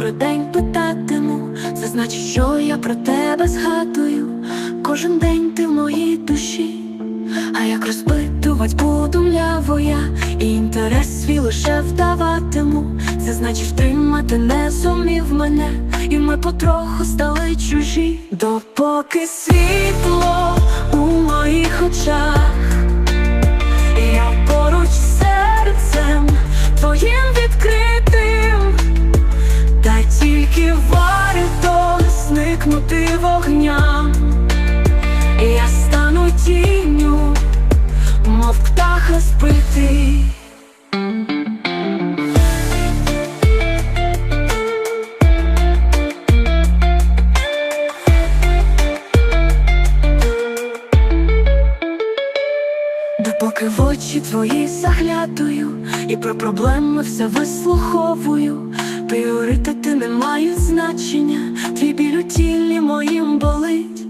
про день питатиму, це значить, що я про тебе згадую. Кожен день ти в моїй душі, а як розпитувать буду мляво я І інтерес свій лише вдаватиму. Це значить, втримати не зумів мене, і ми потроху стали чужі, допоки світло у моїх очах. Варто зникнути вогням, я стану тінню, мов птаха збитий. Допоки в очі твої заглядую і про проблеми все вислуховую, пріоритети не мають значення, твій біль у тілі моїм болить.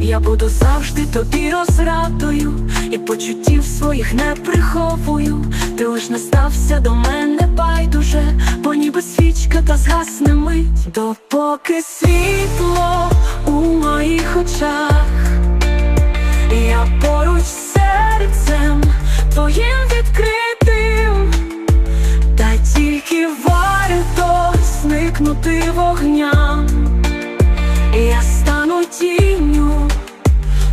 Я буду завжди тобі розрадою, і почуттів своїх не приховую. Ти лиш не стався до мене байдуже, бо ніби свічка та згасне мить, допоки світло у моїх очах. Я поруч зникнути вогням, я стану тінню,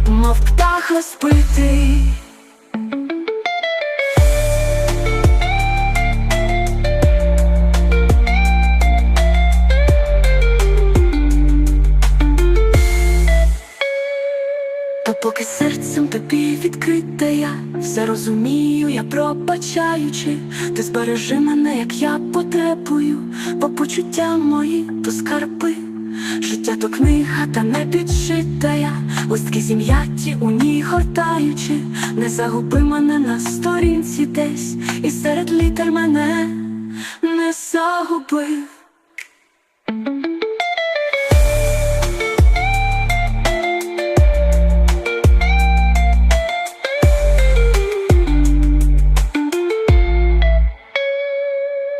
мов птаха збитий. Та поки серцем тобі відкрите я все розумію, я пробачаючи, ти збережи мене, як я потребую, бо почуття мої то скарби, життя то книга, та не підшита я, листки зім'яті у ній гортаючи, не загуби мене на сторінці десь, і серед літер мене не загубив.